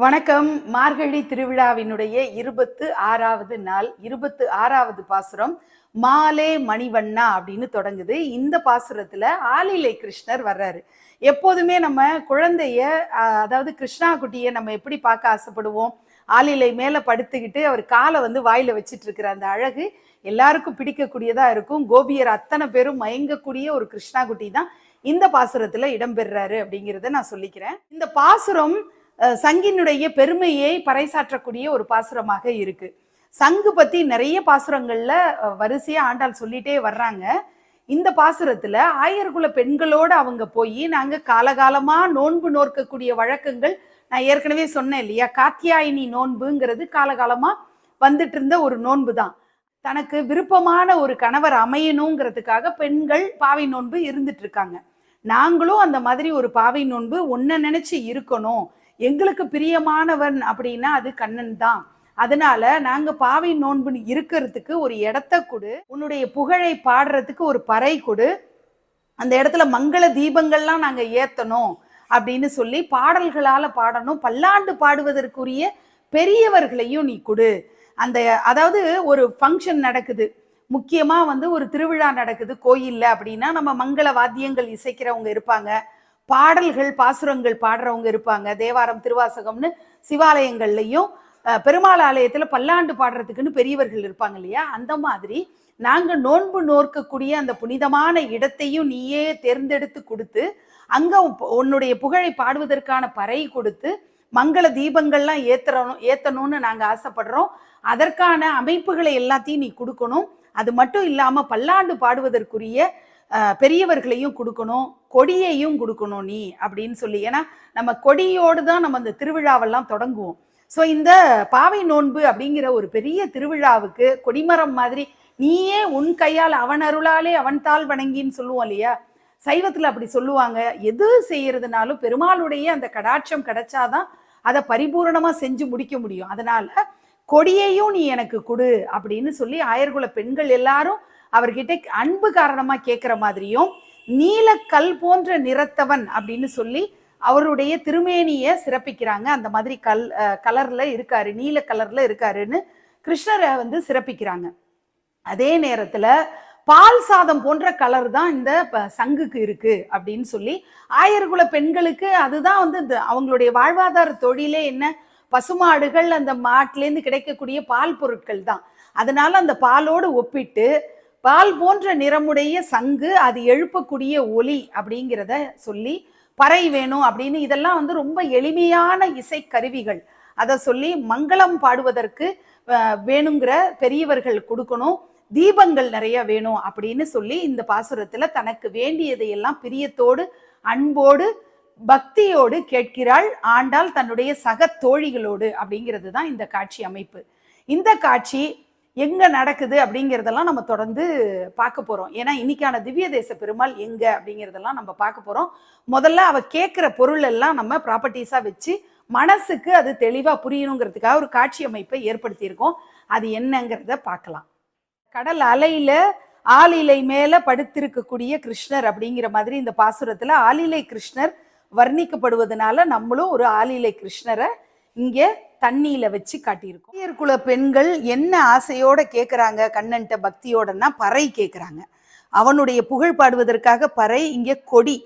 வணக்கம். மார்கழி திருவிழாவினுடைய இருபத்து ஆறாவது நாள் இருபத்து ஆறாவது பாசுரம் மாலே மணிவண்ணா அப்படின்னு தொடங்குது. இந்த பாசுரத்துல ஆலிலை கிருஷ்ணர் வர்றாரு. எப்போதுமே நம்ம குழந்தைய அதாவது கிருஷ்ணா குட்டியை நம்ம எப்படி பார்க்க ஆசைப்படுவோம்? ஆலிலை மேல படுத்துக்கிட்டு அவர் காலை வந்து வாயில வச்சிட்டு இருக்கிற அந்த அழகு எல்லாருக்கும் பிடிக்கக்கூடியதா இருக்கும். கோபியர் அத்தனை பேரும் மயங்கக்கூடிய ஒரு கிருஷ்ணா குட்டி தான் இந்த பாசுரத்துல இடம்பெறாரு அப்படிங்கிறத நான் சொல்லிக்கிறேன். இந்த பாசுரம் சங்கினுடைய பெருமையை பறைசாற்றக்கூடிய ஒரு பாசுரமாக இருக்கு. சங்கு பத்தி நிறைய பாசுரங்கள்ல வரிசையா ஆண்டாள் சொல்லிட்டே வர்றாங்க. இந்த பாசுரத்துல ஆயர்குல பெண்களோட அவங்க போய் நாங்க காலகாலமா நோன்பு நோற்கக்கூடிய வழக்கங்கள் நான் ஏற்கனவே சொன்னேன் இல்லையா? காத்தியாயினி நோன்புங்கிறது காலகாலமா வந்துட்டு இருந்த ஒரு நோன்பு தான். தனக்கு விருப்பமான ஒரு கணவர் அமையணுங்கிறதுக்காக பெண்கள் பாவை நோன்பு இருந்துட்டு இருக்காங்க நாங்களும் அந்த மாதிரி ஒரு பாவை நோன்பு ஒன்ன நினைச்சு இருக்கணும். எங்களுக்கு பிரியமானவன் அப்படின்னா அது கண்ணன் தான். அதனால நாங்க பாவை நோன்புன்னு இருக்கிறதுக்கு ஒரு இடத்த கொடு உன்னுடைய புகழை பாடுறதுக்கு ஒரு பறை கொடு அந்த இடத்துல மங்கள தீபங்கள்லாம் நாங்க ஏத்தணும் அப்படின்னு சொல்லி பாடல்களால பாடணும். பல்லாண்டு பாடுவதற்குரிய பெரியவர்களையும் நீ கொடு. அந்த அதாவது ஒரு ஃபங்க்ஷன் நடக்குது. முக்கியமாக வந்து ஒரு திருவிழா நடக்குது கோயிலில் அப்படின்னா நம்ம மங்கள வாத்தியங்கள் இசைக்கிறவங்க இருப்பாங்க. பாடல்கள் பாசுரங்கள் பாடுறவங்க இருப்பாங்க. தேவாரம் திருவாசகம்னு சிவாலயங்கள்லையும் பெருமாள் ஆலயத்துல பல்லாண்டு பாடுறதுக்குன்னு பெரியவர்கள் இருப்பாங்க இல்லையா? அந்த மாதிரி நாங்க நோன்பு நோர்க்கக்கூடிய அந்த புனிதமான இடத்தையும் நீயே தேர்ந்தெடுத்து கொடுத்து அங்க உன்னுடைய புகழை பாடுவதற்கான பறை கொடுத்து மங்கள தீபங்கள்லாம் ஏத்துறணும் ஏத்தணும்னு நாங்க ஆசைப்படுறோம். அதற்கான அமைப்புகளை எல்லாத்தையும் நீ கொடுக்கணும். அது மட்டும் இல்லாம பல்லாண்டு பாடுவதற்குரிய பெரியவர்களையும் கொடுக்கணும் கொடியையும் கொடுக்கணும் நீ அப்படின்னு சொல்லி. ஏன்னா நம்ம கொடியோடு தான் நம்ம அந்த திருவிழாவெல்லாம் தொடங்குவோம். ஸோ இந்த பாவை நோன்பு அப்படிங்கிற ஒரு பெரிய திருவிழாவுக்கு கொடிமரம் மாதிரி நீயே உன் கையால் அவன் அருளாலே அவன் தாள் வணங்கின்னு சொல்லுவோம் இல்லையா? சைவத்தில் அப்படி சொல்லுவாங்க. எது செய்யறதுனாலும் பெருமாளுடைய அந்த கடாட்சம் கிடைச்சாதான் அதை பரிபூரணமாக செஞ்சு முடிக்க முடியும். அதனால கொடியையும் நீ எனக்கு கொடு அப்படின்னு சொல்லி ஆயர்குல பெண்கள் எல்லாரும் அவர்கிட்ட அன்பு காரணமா கேட்கிற மாதிரியும் நீலக்கல் போன்ற நிறத்தவன் அப்படின்னு சொல்லி அவருடைய திருமேனியை சிறப்பிக்கிறாங்க. அந்த மாதிரி கல் கலர்ல இருக்காரு நீல கலர்ல இருக்காருன்னு கிருஷ்ணரை வந்து சிறப்பிக்கிறாங்க. அதே நேரத்துல பால் சாதம் போன்ற கலர் தான் இந்த ப- சங்குக்கு இருக்கு அப்படின்னு சொல்லி ஆயர்குல பெண்களுக்கு அதுதான் வந்து இந்த அவங்களுடைய வாழ்வாதார தொழிலே என்ன பசுமாடுகள் அந்த மாட்டிலேருந்து கிடைக்கக்கூடிய பால் பொருட்கள் தான். அதனால அந்த பாலோடு ஒப்பிட்டு பால் போன்ற நிறமுடைய சங்கு அது எழுப்பக்கூடிய ஒலி அப்படிங்கிறத சொல்லி பறை வேணும் அப்படின்னு இதெல்லாம் வந்து ரொம்ப எளிமையான இசை கருவிகள் அதை சொல்லி மங்களம் பாடுவதற்கு வேணுங்கிற பெரியவர்கள் கொடுக்கணும். தீபங்கள் நிறைய வேணும் அப்படின்னு சொல்லி இந்த பாசுரத்துல தனக்கு வேண்டியதையெல்லாம் பிரியத்தோடு அன்போடு பக்தியோடு கேட்கிறாள். ஆண்டாள் தன்னுடைய சக தோழிகளோடு அப்படிங்கிறது தான் இந்த காட்சி அமைப்பு. இந்த காட்சி எங்க நடக்குது அப்படிங்கிறதெல்லாம் நம்ம தொடர்ந்து பார்க்க போறோம். ஏன்னா இன்னைக்கான திவ்ய தேச பெருமாள் எங்க அப்படிங்கிறதெல்லாம் நம்ம பார்க்க போறோம். முதல்ல அவ கேட்குற பொருள் எல்லாம் நம்ம ப்ராப்பர்ட்டிஸா வச்சு மனசுக்கு அது தெளிவா புரியணுங்கிறதுக்காக ஒரு காட்சி அமைப்பை ஏற்படுத்தியிருக்கோம். அது என்னங்கிறத பார்க்கலாம். கடல் அலையில ஆலிலை மேல படுத்திருக்கக்கூடிய கிருஷ்ணர் அப்படிங்கிற மாதிரி இந்த பாசுரத்துல ஆலிலை கிருஷ்ணர் வர்ணிக்கப்படுவதனால நம்மளும் ஒரு ஆலிலை கிருஷ்ணரை இங்கே தண்ணியில வச்சு காட்டியிருக்கோம். ஐயர்குல பெண்கள் என்ன ஆசையோட கேட்குறாங்க கண்ணன்ட்ட பக்தியோடன்னா பறை கேட்குறாங்க அவனுடைய புகழ் பாடுவதற்காக பறை இங்க கொடி.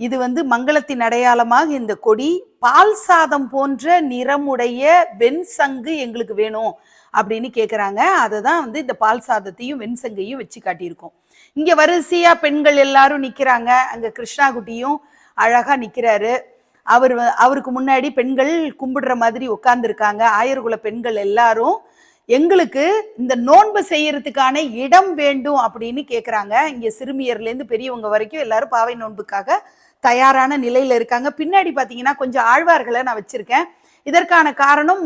இது வந்து மங்களத்தின் அடையாளமாக இந்த கொடி பால் சாதம் போன்ற நிறமுடைய வெண்சங்கு எங்களுக்கு வேணும் அப்படின்னு கேட்குறாங்க அதை தான் வந்து இந்த பால் சாதத்தையும் வெண்சங்கையும் வச்சு காட்டியிருக்கோம். இங்கே வரிசையாக பெண்கள் எல்லாரும் நிற்கிறாங்க அங்கே கிருஷ்ணாகுட்டியும் அழகாக நிற்கிறாரு அவர் அவருக்கு முன்னாடி பெண்கள் கும்பிடுற மாதிரி உட்கார்ந்துருக்காங்க. ஆயர்குல பெண்கள் எல்லாரும் எங்களுக்கு இந்த நோன்பு செய்யறதுக்கான இடம் வேண்டும் அப்படின்னு கேட்குறாங்க இங்கே சிறுமியர்லேருந்து பெரியவங்க வரைக்கும் எல்லாரும் பாவை நோன்புக்காக தயாரான நிலையில் இருக்காங்க. பின்னாடி பார்த்தீங்கன்னா கொஞ்சம் ஆழ்வார்களை நான் வச்சுருக்கேன். இதற்கான காரணம்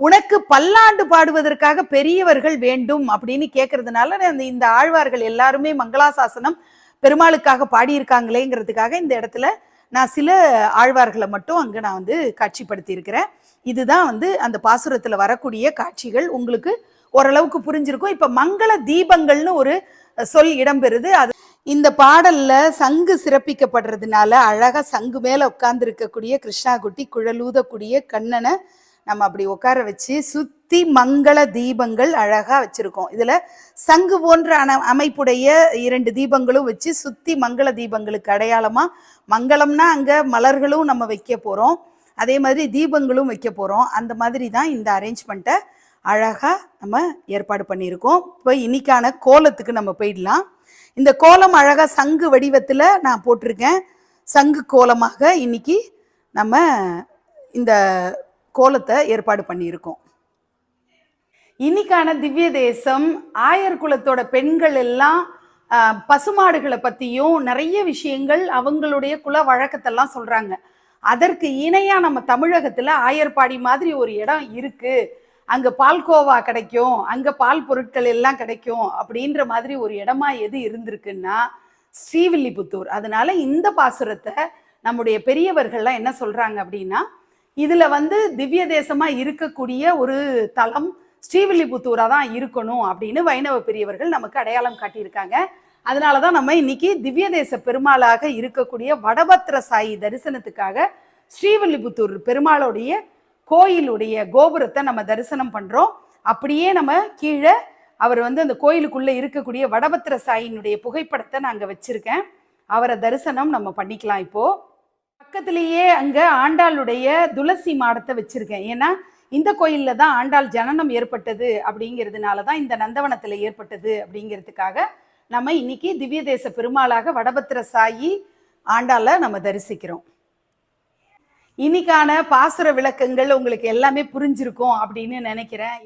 உனக்கு பல்லாண்டு பாடுவதற்காக பெரியவர்கள் வேண்டும் அப்படின்னு கேட்கறதுனால அந்த இந்த ஆழ்வார்கள் எல்லாருமே மங்களாசாசனம் பெருமாளுக்காக பாடியிருக்காங்களேங்கிறதுக்காக இந்த இடத்துல நான் சில ஆழ்வார்களை மட்டும் அங்கே நான் வந்து காட்சிப்படுத்தியிருக்கிறேன். இதுதான் வந்து அந்த பாசுரத்தில் வரக்கூடிய காட்சிகள். உங்களுக்கு ஓரளவுக்கு புரிஞ்சிருக்கும். இப்போ மங்கள தீபங்கள்னு ஒரு சொல் இடம்பெறுது. அது இந்த பாடல்ல சங்கு சிறப்பிக்கப்படுறதுனால அழகா சங்கு மேல உட்கார்ந்து இருக்கக்கூடிய கிருஷ்ணாகுட்டி குழலூதக்கூடிய கண்ணனை நம்ம அப்படி உட்கார வச்சு சுத்தி மங்கள தீபங்கள் அழகா வச்சிருக்கோம். இதுல சங்கு போன்ற அன- அமைப்புடைய இரண்டு தீபங்களும் வச்சு சுத்தி மங்கள தீபங்களுக்கு அடையாளமா மங்களம்னா அங்க மலர்களும் நம்ம வைக்க போறோம். அதே மாதிரி தீபங்களும் வைக்க போறோம். அந்த மாதிரி தான் இந்த அரேஞ்ச்மெண்ட்டை அழகா நம்ம ஏற்பாடு பண்ணியிருக்கோம். இப்போ இன்னைக்கான கோலத்துக்கு நம்ம போயிடலாம். இந்த கோலம் அழகா சங்கு வடிவத்துல நான் போட்டிருக்கேன். சங்கு கோலமாக இன்னைக்கு நம்ம இந்த கோலத்தை ஏற்பாடு பண்ணியிருக்கோம். இன்னைக்கான திவ்ய தேசம் ஆயர் குலத்தோட பெண்கள் எல்லாம் பசுமாடுகளை பற்றியும் நிறைய விஷயங்கள் அவங்களுடைய குல வழக்கத்தெல்லாம் சொல்கிறாங்க அதற்கு இணையாக நம்ம தமிழகத்தில் ஆயர்பாடி மாதிரி ஒரு இடம் இருக்குது அங்கே பால்கோவா கிடைக்கும் அங்கே பால் பொருட்கள் எல்லாம் கிடைக்கும் அப்படின்ற மாதிரி ஒரு இடமா எது இருந்திருக்குன்னா ஸ்ரீவில்லிபுத்தூர். அதனால இந்த பாசுரத்தை நம்முடைய பெரியவர்கள்லாம் என்ன சொல்கிறாங்க அப்படின்னா இதுல வந்து திவ்ய தேசமா இருக்கக்கூடிய ஒரு தலம் ஸ்ரீவில்லிபுத்தூரா தான் இருக்கணும் அப்படின்னு வைணவ பெரியவர்கள் நமக்கு அடையாளம் காட்டியிருக்காங்க. அதனாலதான் நம்ம இன்னைக்கு திவ்ய தேச பெருமாளாக இருக்கக்கூடிய வடபத்திர சாயி தரிசனத்துக்காக ஸ்ரீவில்லிபுத்தூர் பெருமாளுடைய கோயிலுடைய கோபுரத்தை நம்ம தரிசனம் பண்றோம். அப்படியே நம்ம கீழே அவர் வந்து அந்த கோயிலுக்குள்ள இருக்கக்கூடிய வடபத்திர சாயினுடைய புகைப்படத்தை நான் அங்கே வச்சிருக்கேன். அவரை தரிசனம் நம்ம பண்ணிக்கலாம் இப்போ. பக்கத்திலேயே அங்க ஆண்டாளுடைய துளசி மாடத்தை வச்சிருக்கேன். ஏன்னா இந்த கோயில்ல தான் ஆண்டாள் ஜனனம் ஏற்பட்டது அப்படிங்கிறதுனால தான் இந்த நந்தவனத்துல ஏற்பட்டது அப்படிங்கிறதுக்காக நம்ம இன்னைக்கு திவ்ய தேச பெருமாளாக வடபத்திர சாயி ஆண்டாளை நம்ம தரிசிக்கிறோம். இன்னைக்கான பாசுர விளக்கங்கள் உங்களுக்கு எல்லாமே புரிஞ்சிருக்கும் அப்படின்னு நினைக்கிறேன்.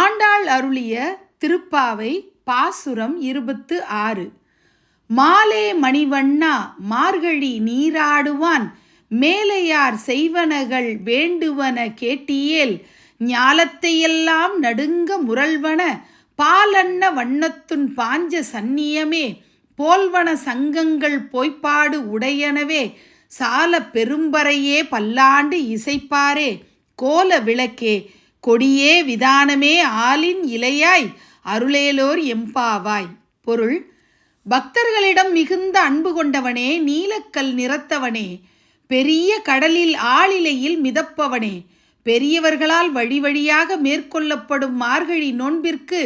ஆண்டாள் அருளிய திருப்பாவை பாசுரம் இருபத்து ஆறு. மாலே மணிவண்ணா மார்கழி நீராடுவான் மேலையார் செய்வனகள் வேண்டுவன கேட்டியேல் ஞாலத்தையெல்லாம் நடுங்க முரல்வன பாலன்ன வண்ணத்துன் பாஞ்ச சந்நியமே போல்வன சங்கங்கள் போய்ப்பாடு உடையனவே சால பெரும்பறையே பல்லாண்டு இசைப்பாரே கோல விளக்கே கொடியே விதானமே ஆலின் இலையாய் அருளேலோர் எம்பாவாய். பொருள் பக்தர்களிடம் மிகுந்த அன்பு கொண்டவனே நீலக்கல் நிறத்தவனே பெரிய கடலில் ஆளிலையில் மிதப்பவனே பெரியவர்களால் வழி வழியாக மேற்கொள்ளப்படும் மார்கழி நோன்பிற்கு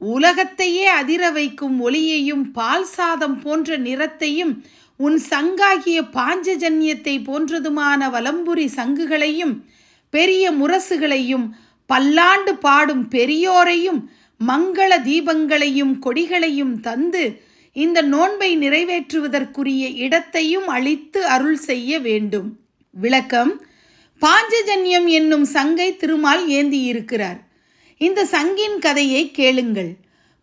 உலகத்தையே அதிர வைக்கும் ஒளியையும் பால் சாதம் போன்ற நிறத்தையும் உன் சங்காகிய பாஞ்சஜன்யத்தை போன்றதுமான வலம்புரி சங்குகளையும் பெரிய முரசுகளையும் பல்லாண்டு பாடும் பெரியோரையும் மங்கள தீபங்களையும் கொடிகளையும் தந்து இந்த நோன்பை நிறைவேற்றுவதற்குரிய இடத்தையும் அளித்து அருள் செய்ய வேண்டும். விளக்கம் பாஞ்சஜன்யம் என்னும் சங்கை திருமால் ஏந்தியிருக்கிறார். இந்த சங்கின் கதையை கேளுங்கள்.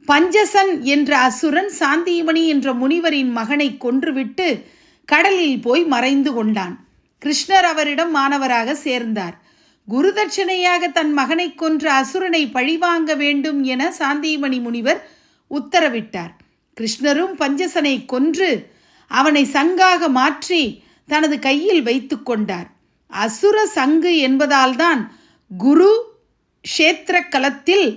பஞ்சசன் என்ற அசுரன் சாந்திமணி என்ற முனிவரின் மகனை கொன்றுவிட்டு கடலில் போய் மறைந்து கொண்டான். கிருஷ்ணர் அவரிடம் மாணவராக சேர்ந்தார். குருதட்சணையாக தன் மகனை கொன்ற அசுரனை பழிவாங்க வேண்டும் என சாந்திமணி முனிவர் உத்தரவிட்டார். கிருஷ்ணரும் பஞ்சசனை கொன்று அவனை சங்காக மாற்றி தனது கையில் வைத்து கொண்டார். அசுர சங்கு என்பதால்தான் குரு க்ஷேத்திர களத்தில்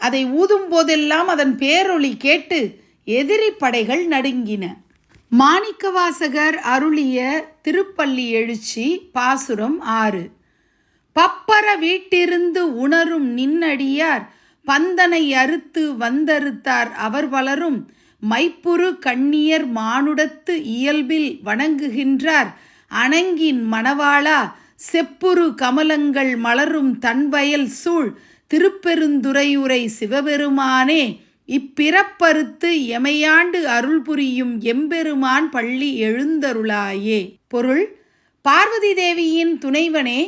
அதை ஊதும் போதெல்லாம் அதன் பேரொளி கேட்டு எதிரி படைகள் நடுங்கின. மாணிக்கவாசகர் அருளிய திருப்பள்ளி எழுச்சி பாசுரம் ஆறு. பப்பர வீட்டிருந்து உணரும் நின்னடியார் பந்தனை அறுத்து வந்தறுத்தார் அவர் பலரும் மைப்புறு கண்ணியர் மானுடத்து இயல்பில் வணங்குகின்றார். அணங்கின் மணவாளா செப்புரு கமலங்கள் மலரும் தன்வயல் சூழ் திருப்பெருந்துறையுரை சிவபெருமானே இப்பிறப்பறுத்து எமையாண்டு அருள் புரியும் எம்பெருமான் பள்ளி எழுந்தருளாயே. பொருள் பார்வதி தேவியின் துணைவனே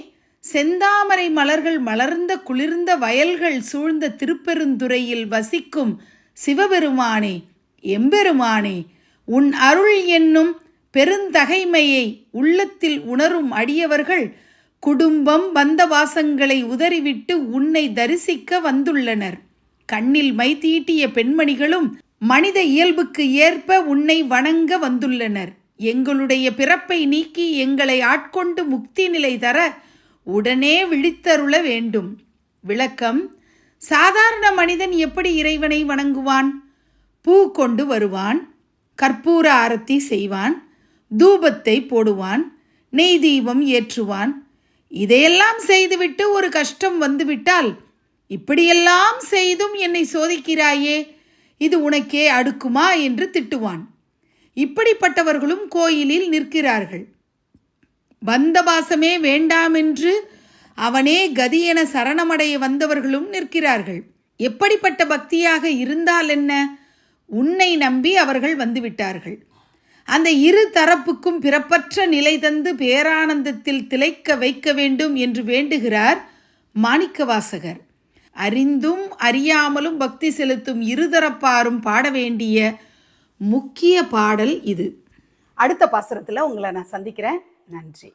செந்தாமரை மலர்கள் மலர்ந்த குளிர்ந்த வயல்கள் சூழ்ந்த திருப்பெருந்துறையில் வசிக்கும் சிவபெருமானே எம்பெருமானே உன் அருள் என்னும் பெருந்தகைமையை உள்ளத்தில் உணரும் அடியவர்கள் குடும்பம் பந்தவாசங்களை உதறிவிட்டு உன்னை தரிசிக்க வந்துள்ளனர். கண்ணில் மை தீட்டிய பெண்மணிகளும் மனித இயல்புக்கு ஏற்ப உன்னை வணங்க வந்துள்ளனர். எங்களுடைய பிறப்பை நீக்கி எங்களை ஆட்கொண்டு முக்தி நிலை தர உடனே விழித்தருள வேண்டும். விளக்கம் சாதாரண மனிதன் எப்படி இறைவனை வணங்குவான்? பூ கொண்டு வருவான் கற்பூர ஆரத்தி செய்வான் தூபத்தை போடுவான் நெய் தீபம் ஏற்றுவான். இதையெல்லாம் செய்துவிட்டு ஒரு கஷ்டம் வந்துவிட்டால் இப்படியெல்லாம் செய்தும் என்னை சோதிக்கிறாயே இது உனக்கே அடுக்குமா என்று திட்டுவான். இப்படிப்பட்டவர்களும் கோயிலில் நிற்கிறார்கள். பந்தபாசமே வேண்டாமென்று அவனே கதி என சரணமடைய வந்தவர்களும் நிற்கிறார்கள். எப்படிப்பட்ட பக்தியாக இருந்தால் என்ன? உன்னை நம்பி அவர்கள் வந்துவிட்டார்கள். அந்த இரு தரப்புக்கும் பிறப்பற்ற நிலை தந்து பேரானந்தத்தில் திளைக்க வைக்க வேண்டும் என்று வேண்டுகிறார் மாணிக்கவாசகர். அறிந்தும் அறியாமலும் பக்தி செலுத்தும் இருதரப்பாரும் பாட வேண்டிய முக்கிய பாடல் இது. அடுத்த பாசுரத்தில் உங்களை நான் சந்திக்கிறேன். நன்றி.